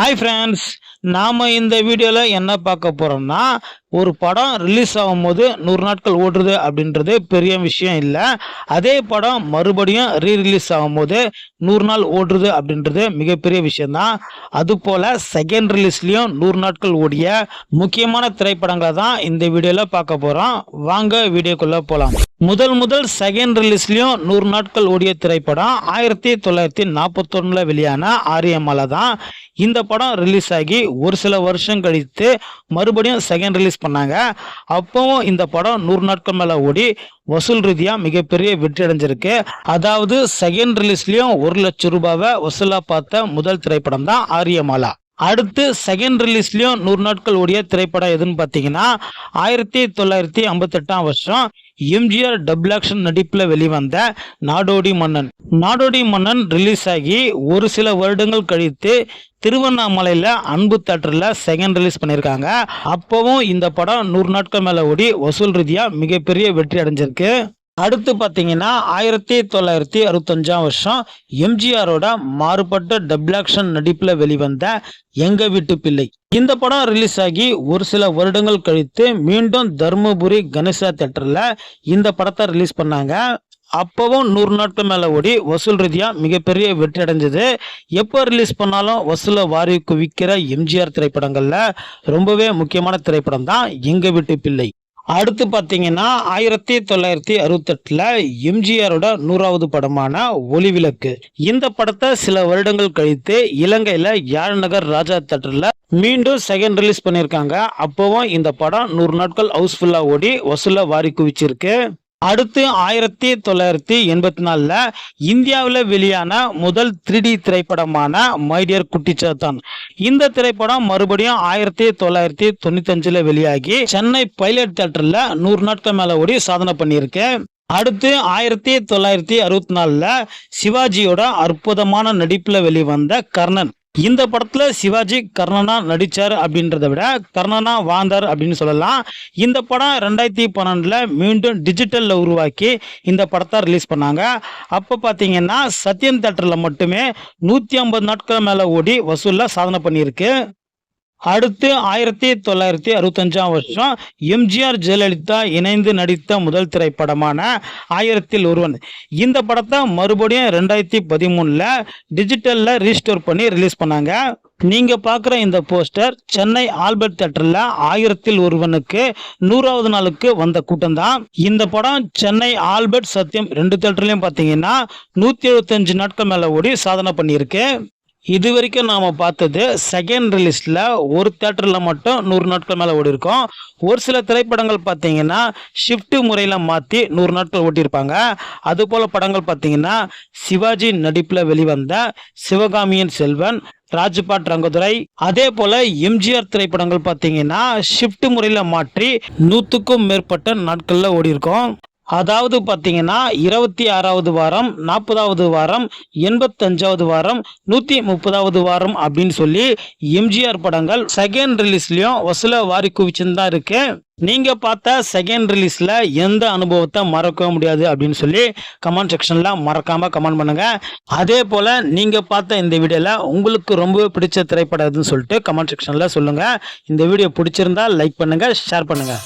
Hi friends நாம் இந்த வீடியோவில் என்ன பார்க்க போகிறோம்னா ஒரு படம் ரிலீஸ் ஆகும்போது நூறு நாட்கள் ஓடுறது அப்படின்றது பெரிய விஷயம் இல்லை. அதே படம் மறுபடியும் ரீ ரிலீஸ் ஆகும்போது நூறு நாள் ஓடுறது அப்படின்றது மிகப்பெரிய விஷயந்தான் அதுபோல் செகண்ட் ரிலீஸ்லேயும் நூறு நாட்கள் ஓடிய முக்கியமான திரைப்படங்களை தான் இந்த வீடியோவில் பார்க்க போகிறோம் வாங்க வீடியோக்குள்ளே போகலாம் முதல் முதல் செகண்ட் ரிலீஸ்லேயும் நூறு நாட்கள் ஓடிய திரைப்படம் ஆயிரத்தி தொள்ளாயிரத்தி நாற்பத்தொன்னில் வெளியான ஆரியமலை தான். இந்த படம் ரிலீஸ் ஆகி ஒரு சில வருஷம் கழித்து மறுபடியும் செகண்ட் ரிலீஸ் பண்ணாங்க. அப்பவும் இந்த படம் நூறு நாட்கள் மேலே ஓடி வசூல் ரீதியாக மிகப்பெரிய வெற்றி அடைஞ்சிருக்கு. அதாவது செகண்ட் ரிலீஸ்லேயும் ஒரு லட்சம் ரூபாவை வசூலாக பார்த்த முதல் திரைப்படம் தான் ஆரியமாலா. அடுத்து செகண்ட் ரிலீஸ்லயும் நூறு நாட்கள் ஓடிய திரைப்படம் எதுன்னு பார்த்தீங்கன்னா ஆயிரத்தி தொள்ளாயிரத்தி ஐம்பத்தெட்டாம் வருஷம் எம்ஜிஆர் டபுள் ஆக்ஷன் நடிப்பில் வெளிவந்த நாடோடி மன்னன். நாடோடி மன்னன் ரிலீஸ் ஆகி ஒரு சில வருடங்கள் கழித்து திருவண்ணாமலையில் அன்பு தேட்டரில் செகண்ட் ரிலீஸ் பண்ணியிருக்காங்க. அப்போவும் இந்த படம் நூறு நாட்கள் மேலே ஓடி வசூல் ரீதியாக மிகப்பெரிய வெற்றி அடைஞ்சிருக்கு. அடுத்து பார்த்தீங்கன்னா ஆயிரத்தி தொள்ளாயிரத்தி அறுபத்தஞ்சாம் வருஷம் எம்ஜிஆரோட மாறுபட்ட டபுள் ஆக்ஷன் நடிப்பில் வெளிவந்த எங்க வீட்டு பிள்ளை. இந்த படம் ரிலீஸ் ஆகி ஒரு சில வருடங்கள் கழித்து மீண்டும் தருமபுரி கணேசா தேட்டரில் இந்த படத்தை ரிலீஸ் பண்ணாங்க. அப்பவும் நூறு நாட்கள் மேலே ஓடி வசூல் ரீதியாக மிகப்பெரிய வெற்றி அடைஞ்சது. எப்போ ரிலீஸ் பண்ணாலும் வசூலை வாரி குவிக்கிற எம்ஜிஆர் திரைப்படங்களில் ரொம்பவே முக்கியமான திரைப்படம் தான் எங்கள் வீட்டு பிள்ளை. அடுத்து பார்த்தீங்கன்னா ஆயிரத்தி தொள்ளாயிரத்தி அறுபத்தெட்டில் எம்ஜிஆரோட நூறாவது படமான ஒளிவிளக்கு இந்த படத்தை சில வருடங்கள் கழித்து இலங்கையில் யாழ்நகர் ராஜா தேட்டரில் மீண்டும் செகண்ட் ரிலீஸ் பண்ணியிருக்காங்க. அப்போவும் இந்த படம் நூறு நாட்கள் ஹவுஸ்ஃபுல்லாக ஓடி வசூலை வாரி குவிச்சிருக்கு. அடுத்து ஆயிரத்தி தொள்ளாயிரத்தி எண்பத்தி நாலில் இந்தியாவில் வெளியான முதல் த்ரீ டி திரைப்படமான மைடியர் குட்டிச்சாத்தான் இந்த திரைப்படம் மறுபடியும் ஆயிரத்தி தொள்ளாயிரத்தி தொண்ணூத்தஞ்சில் வெளியாகி சென்னை பைலட் தேட்டரில் நூறு நாட்கள் மேலே ஓடி சாதனை பண்ணியிருக்கு. அடுத்து ஆயிரத்தி தொள்ளாயிரத்தி அறுபத்தி நாலில் சிவாஜியோட அற்புதமான நடிப்பில் வெளிவந்த கர்ணன். இந்த படத்துல சிவாஜி கர்ணனா நடிச்சார் அப்படின்றத விட கர்ணனா வாழ்ந்தார் அப்படின்னு சொல்லலாம். இந்த படம் ரெண்டாயிரத்தி பன்னெண்டுல மீண்டும் டிஜிட்டல்ல உருவாக்கி இந்த படத்தை ரிலீஸ் பண்ணாங்க. அப்போ பார்த்தீங்கன்னா சத்யன் தேட்டர்ல மட்டுமே நூற்றி ஐம்பது நாட்கள் மேலே ஓடி வசூலில் சாதனை பண்ணியிருக்கு. அடுத்து ஆயிரத்தி தொள்ளாயிரத்தி அறுபத்தஞ்சாம் வருஷம் எம்ஜிஆர் ஜெயலலிதா இணைந்து நடித்த முதல் திரைப்படமான ஆயிரத்தில் ஒருவன். இந்த படத்தை மறுபடியும் ரெண்டாயிரத்தி பதிமூணில் டிஜிட்டலில் ரீஸ்டோர் பண்ணி ரிலீஸ் பண்ணாங்க. நீங்கள் பார்க்குற இந்த போஸ்டர் சென்னை ஆல்பர்ட் தேட்டரில் ஆயிரத்தில் ஒருவனுக்கு நூறாவது நாளுக்கு வந்த கூட்டம் தான் இந்த படம் சென்னை ஆல்பர்ட் சத்யம் ரெண்டு தேட்டர்லையும் பார்த்தீங்கன்னா நூற்றி எழுபத்தஞ்சு நாட்கள் மேலே ஓடி சாதனை பண்ணியிருக்கு. இது வரைக்கும் நாம் பார்த்தது செகண்ட் ரிலீஸில் ஒரு தேட்டரில் மட்டும் நூறு நாட்கள் மேலே ஓடிருக்கோம் ஒரு சில திரைப்படங்கள் பார்த்தீங்கன்னா ஷிஃப்ட் முறையில் மாற்றி நூறு நாட்கள் ஓட்டியிருப்பாங்க. அதுபோல் படங்கள் பார்த்தீங்கன்னா சிவாஜி நடிப்பில் வெளிவந்த சிவகாமியின் செல்வன் ராஜ்பாட் ரங்கதுரை அதே போல எம்ஜிஆர் திரைப்படங்கள் பார்த்தீங்கன்னா ஷிஃப்ட் முறையில் மாற்றி நூற்றுக்கும் மேற்பட்ட நாட்களில் ஓடி இருக்கோம் அதாவது பார்த்தீங்கன்னா இருபத்தி ஆறாவது வாரம் நாற்பதாவது வாரம் எண்பத்தஞ்சாவது வாரம் நூற்றி முப்பதாவது வாரம் அப்படின்னு சொல்லி எம்ஜிஆர் படங்கள் செகண்ட் ரிலீஸ்லையும் வசூல வாரி குவிச்சுன்னு தான் இருக்கு. நீங்கள் பார்த்த செகண்ட் ரிலீஸில் எந்த அனுபவத்தை மறக்க முடியாது அப்படின்னு சொல்லி கமெண்ட் செக்ஷனில் மறக்காமல் கமெண்ட் பண்ணுங்கள் அதே போல் நீங்கள் பார்த்த இந்த வீடியோவில் உங்களுக்கு ரொம்ப பிடிச்ச திரைப்படம் சொல்லிட்டு கமெண்ட் செக்ஷனில் சொல்லுங்கள் இந்த வீடியோ பிடிச்சிருந்தா லைக் பண்ணுங்கள் ஷேர் பண்ணுங்கள்